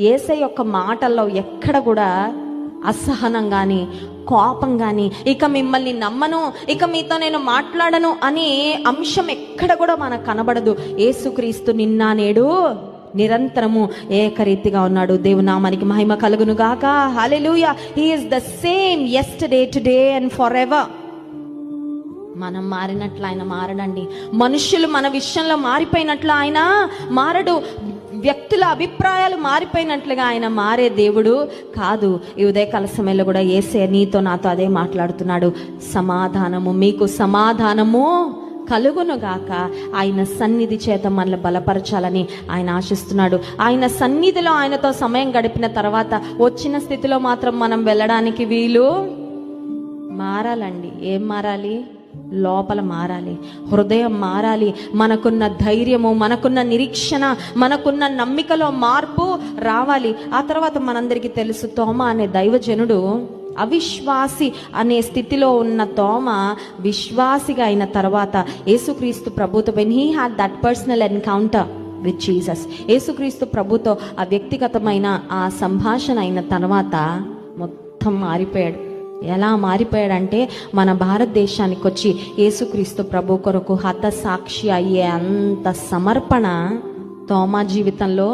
ఏసై యొక్క మాటల్లో ఎక్కడ కూడా అసహనం కానీ కోపం కానీ ఇక మిమ్మల్ని నమ్మను ఇక మీతో నేను మాట్లాడను అనే అంశం ఎక్కడ కూడా మనకు కనబడదు. ఏసుక్రీస్తు నిన్న నేడు నిరంతరము ఏకరీతిగా ఉన్నాడు. దేవునామానికి మహిమ కలుగును గాక. Hallelujah he is the same yesterday today and for ever మనం మారినట్లు ఆయన మారడండి. మనుషులు మన విషయంలో మారిపోయినట్లు ఆయన మారడు. వ్యక్తుల అభిప్రాయాలు మారిపోయినట్లుగా ఆయన మారే దేవుడు కాదు. ఈ ఉదయకాల సమయంలో కూడా ఏసే నీతో నాతో అదే మాట్లాడుతున్నాడు. సమాధానము మీకు సమాధానము కలుగునుగాక ఆయన సన్నిధి చేత మనల్ని బలపరచాలని ఆయన ఆశిస్తున్నాడు. ఆయన సన్నిధిలో ఆయనతో సమయం గడిపిన తర్వాత వచ్చిన స్థితిలో మాత్రం మనం వెళ్ళడానికి వీలు మారాలండి. ఏం మారాలి? లోపల మారాలి. హృదయం మారాలి. మనకున్న ధైర్యము మనకున్న నిరీక్షణ మనకున్న నమ్మికలో మార్పు రావాలి. ఆ తర్వాత మనందరికీ తెలుసు తోమ అనే దైవజనుడు అవిశ్వాసి అనే స్థితిలో ఉన్న తోమ విశ్వాసిగా అయిన తర్వాత యేసుక్రీస్తు ప్రభుత్వ when he had that personal encounter with Jesus Yesu Kristu ప్రభుతో ఆ వ్యక్తిగతమైన ఆ సంభాషణ అయిన తర్వాత మొత్తం మారిపోయాడు. ఎలా మారిపోయాడంటే మన భారతదేశానికి వచ్చి యేసుక్రీస్తు ప్రభు కొరకు హత సాక్షి అయ్యే అంత సమర్పణ తోమా జీవితంలో